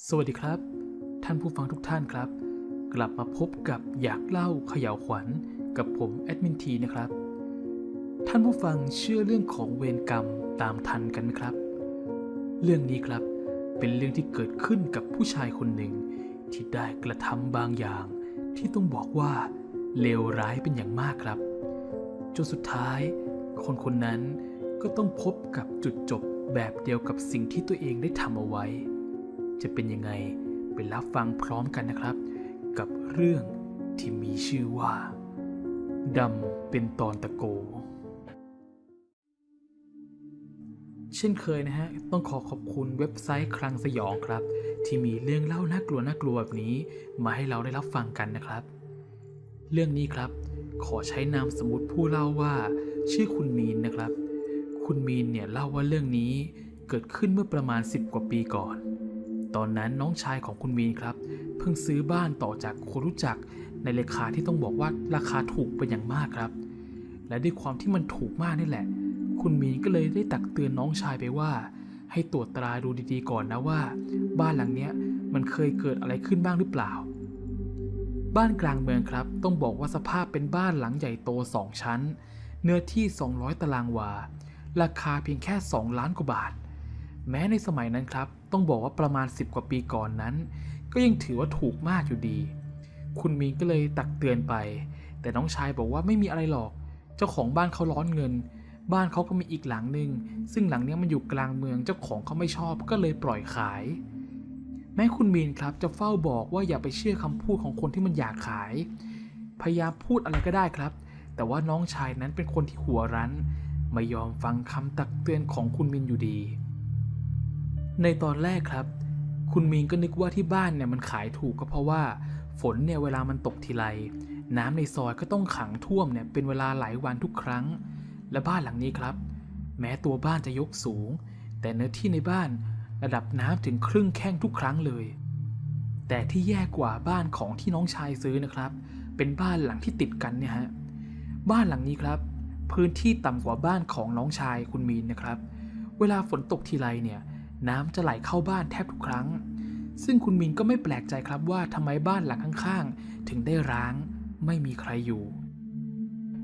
สวัสดีครับ ท่านผู้ฟังทุกท่านครับ กลับมาพบกับอยากเล่าเขย่าวขวัญกับผมแอดมินทีนะครับ ท่านผู้ฟังเชื่อเรื่องของเวรกรรมตามทันกันไหมครับ เรื่องนี้ครับเป็นเรื่องที่เกิดขึ้นกับผู้ชายคนหนึ่ง ที่ได้กระทำบางอย่าง ที่ต้องบอกว่าเลวร้ายเป็นอย่างมากครับ จนสุดท้าย คนคนนั้นก็ต้องพบกับจุดจบแบบเดียวกับสิ่งที่ตัวเองได้ทำเอาไว้ จะเป็นยังไงไปรับฟังพร้อมกันนะครับ กับเรื่องที่มีชื่อว่าดำเป็นตอนตะโก เช่นเคยนะฮะ ต้องขอขอบคุณเว็บไซต์คลังสยองครับ ที่มีเรื่องเล่าน่ากลัวน่ากลัวแบบนี้ มาให้เราได้รับฟังกันนะครับ เรื่องนี้ครับ ขอใช้นามสมมติผู้เล่าว่า ชื่อคุณมีนนะครับ คุณมีนเนี่ยเล่าว่าเรื่องนี้เกิดขึ้นเมื่อประมาณ 10 กว่าปีก่อน ตอนนั้นน้องชายของคุณมีนครับ เพิ่งซื้อบ้านต่อจากคนรู้จักในราคาที่ต้องบอกว่าราคาถูกเป็นอย่างมากครับ และด้วยความที่มันถูกมากนี่แหละ คุณมีนก็เลยได้ตักเตือนน้องชายไปว่า ให้ตรวจตราดูดีๆก่อนนะว่า บ้านหลังเนี้ยมันเคยเกิดอะไรขึ้นบ้างหรือเปล่า บ้านกลางเมืองครับ ต้องบอกว่าสภาพเป็นบ้านหลังใหญ่โต2ชั้น เนื้อที่ 200 ตารางวา ราคาเพียงแค่ 2 ล้านกว่าบาท แม้ในสมัยนั้นครับ ต้องบอกว่าประมาณ 10 กว่าปีก่อนนั้น ก็ยังถือว่าถูกมากอยู่ดี คุณมีนก็เลยตักเตือนไป แต่น้องชายบอกว่าไม่มีอะไรหรอก เจ้าของบ้านเขาร้อนเงิน บ้านเขาก็มีอีกหลังหนึ่งซึ่งหลังนี้มันอยู่กลางเมืองเจ้าของเขาไม่ชอบก็เลยปล่อยขาย แม้คุณมีนครับจะเฝ้าบอกว่าอย่าไปเชื่อคำพูดของคนที่มันอยากขาย พยายามพูดอะไรก็ได้ครับ แต่ว่าน้องชายนั้นเป็นคนที่หัวรั้น ไม่ยอมฟังคำตักเตือนของคุณมินอยู่ดี ในตอนแรกครับ คุณมีนก็นึกว่าที่บ้านเนี่ยมันขายถูกก็เพราะว่า ฝนเนี่ยเวลามันตกทีไรน้ำในซอยก็ต้องขังท่วมเนี่ยเป็นเวลาหลายวันทุกครั้ง และบ้านหลังนี้ครับ แม้ตัวบ้านจะยกสูง แต่เนื้อที่ในบ้านระดับน้ำถึงครึ่งแข้งทุกครั้งเลย แต่ที่แย่กว่าบ้านของที่น้องชายซื้อนะครับ เป็นบ้านหลังที่ติดกันเนี่ยฮะบ้านหลังนี้ครับ พื้นที่ต่ำกว่าบ้านของน้องชายคุณมีนนะครับ เวลาฝนตกทีไรเนี่ย น้ำจะไหลเข้าบ้านแทบทุกครั้ง ซึ่งคุณมินก็ไม่แปลกใจครับว่าทำไมบ้านหลังข้างๆ ถึงได้ร้าง ไม่มีใครอยู่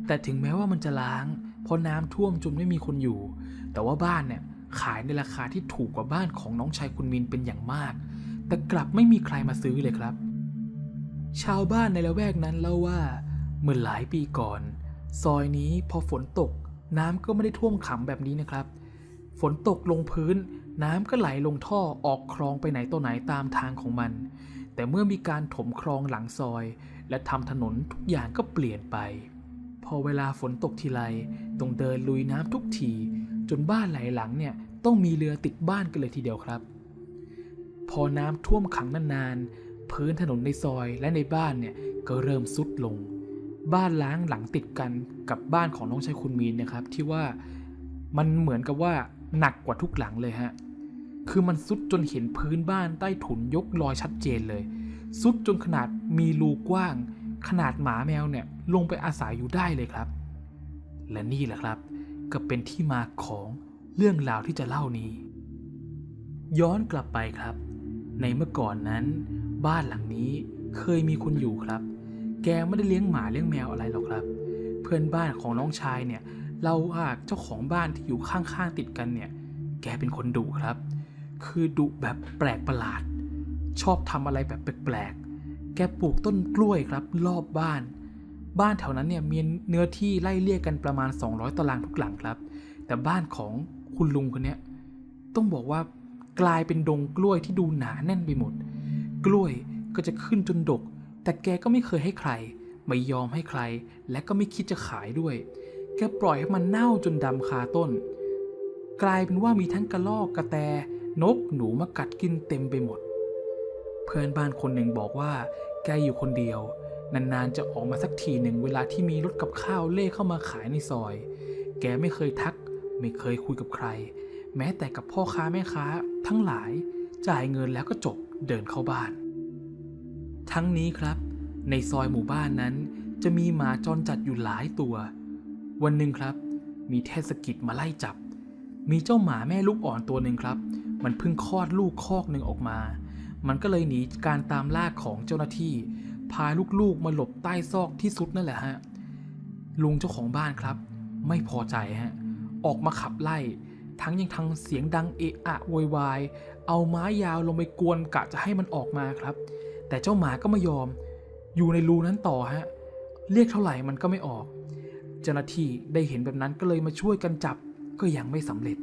แต่ถึงแม้ว่ามันจะล้างเพราะน้ำท่วมจนไม่มีคนอยู่ แต่ว่าบ้านเนี่ยขายในราคาที่ถูกกว่าบ้านของน้องชายคุณมินเป็นอย่างมาก แต่กลับไม่มีใครมาซื้อเลยครับ ชาวบ้านในละแวกนั้นเล่าว่าเมื่อหลายปีก่อน ซอยนี้พอฝนตกน้ำก็ไม่ได้ท่วมขังแบบนี้นะครับ ฝนตกลงพื้น น้ำก็ไหลลงท่อออกคลองไปไหนตัวไหนตามทางของมัน แต่เมื่อมีการถมคลองหลังซอย และทำถนนทุกอย่างก็เปลี่ยนไป พอเวลาฝนตกทีไรต้องเดินลุยน้ำทุกที จนบ้านหลายหลังเนี่ยต้องมีเรือติดบ้านกันเลยทีเดียวครับ พอน้ำท่วมขังนานๆพื้นถนนในซอยและในบ้านเนี่ยก็เริ่มซุดลง บ้านล้างหลังติดกันกับบ้านของน้องชายคุณมีนนะครับ ที่ว่ามันเหมือนกับว่า หนักกว่าทุกหลังเลยฮะ คือมันซุดจนเห็นพื้นบ้านใต้ถุนยกรอยชัดเจนเลย ซุดจนขนาดมีรูกว้าง ขนาดหมาแมวเนี่ยลงไปอาศัยอยู่ได้เลยครับ และนี่แหละครับ ก็เป็นที่มาของเรื่องราวที่จะเล่านี้ ย้อนกลับไปครับ ในเมื่อก่อนนั้น บ้านหลังนี้เคยมีคนอยู่ครับ แกไม่ได้เลี้ยงหมาเลี้ยงแมวอะไรหรอกครับ เพื่อนบ้านของน้องชายเนี่ย เล่าว่าเจ้าของบ้านที่อยู่ข้างๆติดกันเนี่ย แกเป็นคนดุครับ คือดุแบบแปลกประหลาด ชอบทำอะไรแบบแปลกๆ แกปลูกต้นกล้วยครับรอบบ้าน บ้านแถวนั้นเนี่ยมีเนื้อที่ไล่เลี่ยกันประมาณ 200ตารางทุกหลังครับ แต่บ้านของคุณลุงคนเนี้ยต้องบอกว่ากลายเป็นดงกล้วยที่ดูหนาแน่นไปหมด กล้วยก็จะขึ้นจนดก แต่แกก็ไม่เคยให้ใคร ไม่ยอมให้ใคร และก็ไม่คิดจะขายด้วย แกปล่อยให้มันเน่าจนดำคาต้น กลายเป็นว่ามีทั้งกระรอกกระแต นกหนูมากัดกินเต็มไปหมด เพื่อนบ้านคนหนึ่งบอกว่า แกอยู่คนเดียวนานๆจะออกมาสักทีหนึ่งเวลาที่มีรถกับข้าวเล่เข้ามาขายในซอย แกไม่เคยทัก ไม่เคยคุยกับใคร แม้แต่กับพ่อค้าแม่ค้า ทั้งหลาย จ่ายเงินแล้วก็จบเดินเข้าบ้าน ทั้งนี้ครับ ในซอยหมู่บ้านนั้น จะมีหมาจรจัดอยู่หลายตัว วันหนึ่งครับ มีเทศกิจมาไล่จับ มีเจ้าหมาแม่ลูกอ่อนตัวหนึ่งครับ มันเพิ่งคลอดลูกคอกหนึ่งออกมา มันก็เลยหนีการตามล่าของเจ้าหน้าที่ พาลูกๆมาหลบใต้ซอกที่สุดนั่นแหละฮะ ลุงเจ้าของบ้านครับ ไม่พอใจฮะ ออกมาขับไล่ ทั้งยังทั้งเสียงดังเอะอะโวยวาย เอาไม้ยาวลงไปกวนกะจะให้มันออกมาครับ แต่เจ้าหมาก็ไม่ยอม อยู่ในรูนั้นต่อฮะ เรียกเท่าไหร่มันก็ไม่ออก เจ้าหน้าที่ได้เห็นแบบนั้นก็เลยมาช่วยกันจับก็ยังไม่สำเร็จ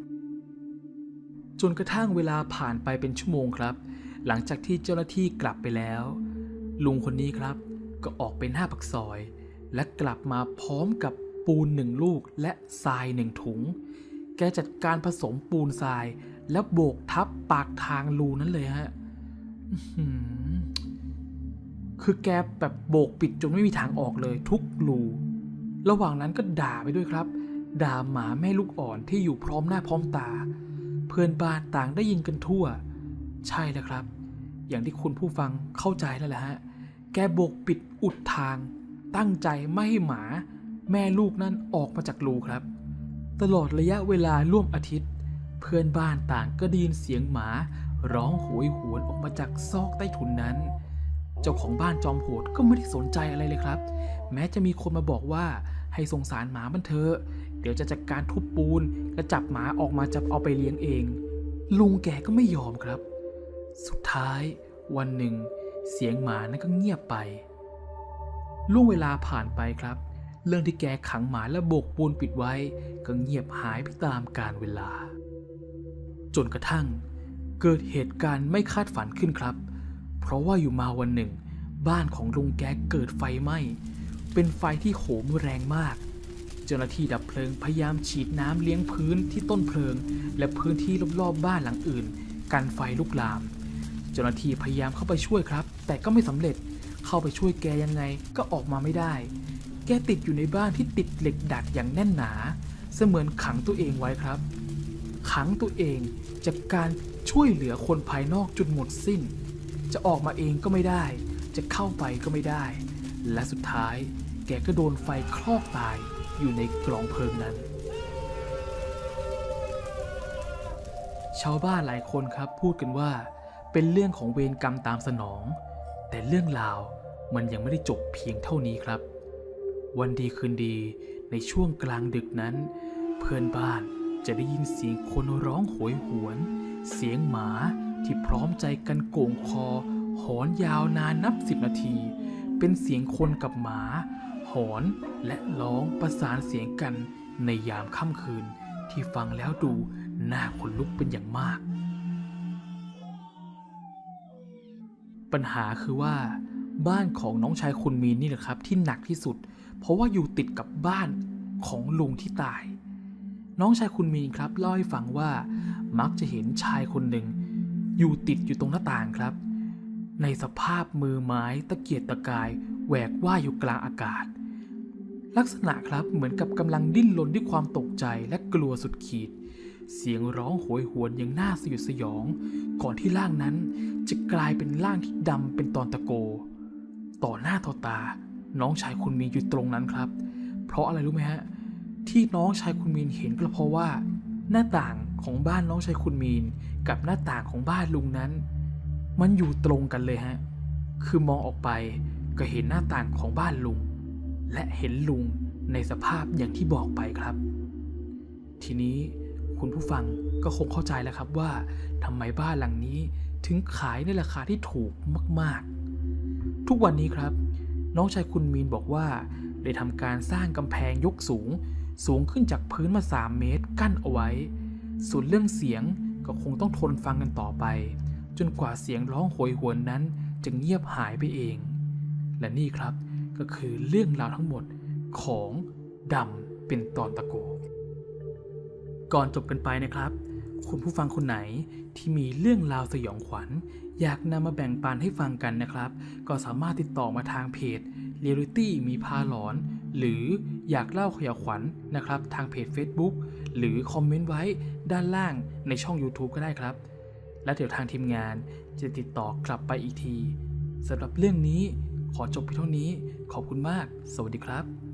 จนกระทั่งเวลาผ่านไปเป็นชั่วโมงครับ หลังจากที่เจ้าหน้าที่กลับไปแล้ว ลุงคนนี้ครับ ก็ออกไปหน้าปักซอย และกลับมาพร้อมกับปูนหนึ่งลูกและทรายหนึ่งถุง แกจัดการผสมปูนทราย แล้วโบกทับปากทางรูนั้นเลยฮะคือแกแบบโบกปิดจนไม่มีทางออกเลยทุกรู ระหว่างนั้นก็ด่าไปด้วยครับ ด่าหมาแม่ลูกอ่อนที่อยู่พร้อมหน้าพร้อมตา เพื่อนบ้านต่างได้ยินกันทั่ว ใช่แล้วครับ อย่างที่คุณผู้ฟังเข้าใจนั่นแหละฮะ แกโบกปิดอุดทาง ตั้งใจไม่ให้หมา แม่ลูกนั้นออกมาจากรูครับ ตลอดระยะเวลาร่วมอาทิตย์ เพื่อนบ้านต่างก็ได้ยินเสียงหมา ร้องโหยหวนออกมาจากซอกใต้ถุนนั้นเจ้าของบ้านจอมโหดก็ไม่ได้สนใจอะไรเลยครับ แม้จะมีคนมาบอกว่า ให้สงสารหมามันเถอะเดี๋ยวจะจัดการทุบปูนและจับหมาออกมาจับเอาไปเลี้ยงเอง ลุงแกก็ไม่ยอมครับ สุดท้ายวันหนึ่ง เสียงหมานั้นก็เงียบไปล่วงเวลาผ่านไปครับ เรื่องที่แกขังหมาและโบกปูนปิดไว้ ก็เงียบหายไปตามกาลเวลา จนกระทั่ง เกิดเหตุการณ์ไม่คาดฝันขึ้นครับ เพราะว่าอยู่มาวันหนึ่ง บ้านของลุงแกเกิดไฟไหม้ เป็นไฟที่โหมแรงมาก เจ้าหน้าที่ดับเพลิงพยายามฉีดน้ำเลี้ยงพื้นที่ต้นเพลิง และพื้นที่รอบๆบ้านหลังอื่น กันไฟลุกลาม เจ้าหน้าที่พยายามเข้าไปช่วยครับ แต่ก็ไม่สำเร็จเข้าไปช่วยแกยังไงก็ออกมาไม่ได้ แกติดอยู่ในบ้านที่ติดเหล็กดัดอย่างแน่นหนา เสมือนขังตัวเองไว้ครับ ขังตัวเองจากการช่วยเหลือคนภายนอกจนหมดสิ้น จะออกมาเองก็ไม่ได้ จะเข้าไปก็ไม่ได้ และสุดท้าย แกก็โดนไฟคลอกตายอยู่ในกลองเพลิงนั้น ชาวบ้านหลายคนครับพูดกันว่าเป็นเรื่องของเวรกรรมตามสนอง แต่เรื่องราวมันยังไม่ได้จบเพียงเท่านี้ครับ วันดีคืนดีในช่วงกลางดึกนั้น เพื่อนบ้านจะได้ยินเสียงคนร้องโหยหวน เสียงหมาที่พร้อมใจกันโก่งคอ หอนยาวนานนับสิบนาที เป็นเสียงคนกับหมา อนและร้องประสานเสียงกันในยามค่ำคืนที่ฟังแล้วดูน่าขนลุกเป็นอย่างมาก ปัญหาคือว่า บ้านของน้องชายคุณมีนนี่แหละครับที่หนักที่สุด เพราะว่าอยู่ติดกับบ้านของลุงที่ตาย น้องชายคุณมีนครับเล่าให้ฟังว่ามักจะเห็นชายคนหนึ่ง อยู่ติดอยู่ตรงหน้าต่างครับ ในสภาพมือไม้ตะเกียกตะกายแหวกว่ายอยู่กลางอากาศ ลักษณะครับเหมือนกับกำลังดิ้นรนด้วยความตกใจและกลัวสุดขีด เสียงร้องโหยหวนอย่างน่าสยดสยอง ก่อนที่ร่างนั้นจะกลายเป็นร่างที่ดำเป็นตอนตะโก ต่อหน้าต่อตา น้องชายคุณมีนอยู่ตรงนั้นครับ เพราะอะไรรู้ไหมฮะ ที่น้องชายคุณมีนเห็นก็เพราะว่า หน้าต่างของบ้านน้องชายคุณมีน กับหน้าต่างของบ้านลุงนั้น มันอยู่ตรงกันเลยฮะ คือมองออกไปก็เห็นหน้าต่างของบ้านลุง และเห็นลุงในสภาพอย่างที่บอกไปครับ ทีนี้คุณผู้ฟังก็คงเข้าใจแล้วครับว่าทำไมบ้านหลังนี้ถึงขายในราคาที่ถูกมาก ๆ ทุกวันนี้ครับ น้องชายคุณมีนบอกว่าได้ทำการสร้างกำแพงยกสูง สูงขึ้นจากพื้นมา 3 เมตรกั้นเอาไว้ ส่วนเรื่องเสียงก็คงต้องทนฟังกันต่อไป จนกว่าเสียงร้องโหยหวนนั้นจะเงียบหายไปเอง และนี่ครับ ก็คือเรื่องราวทั้งหมดของดำเป็นตอนตะโก ก่อนจบกันไปนะครับ คุณผู้ฟังคนไหนที่มีเรื่องราวสยองขวัญ อยากนำมาแบ่งปันให้ฟังกันนะครับ ก็สามารถติดต่อมาทางเพจ r e a l i t y มีพาหลอน หรืออยากเล่าขยะขวัญนะครับ ทางเพจ Facebook หรือคอมเมนต์ไว้ด้านล่างในช่อง YouTube ก็ได้ครับ และเดี๋ยวทางทีมงานจะติดต่อกลับไปอีกทีสำหรับเรื่องนี้ขอจบเพียงเท่านี้ ขอบคุณมาก สวัสดีครับ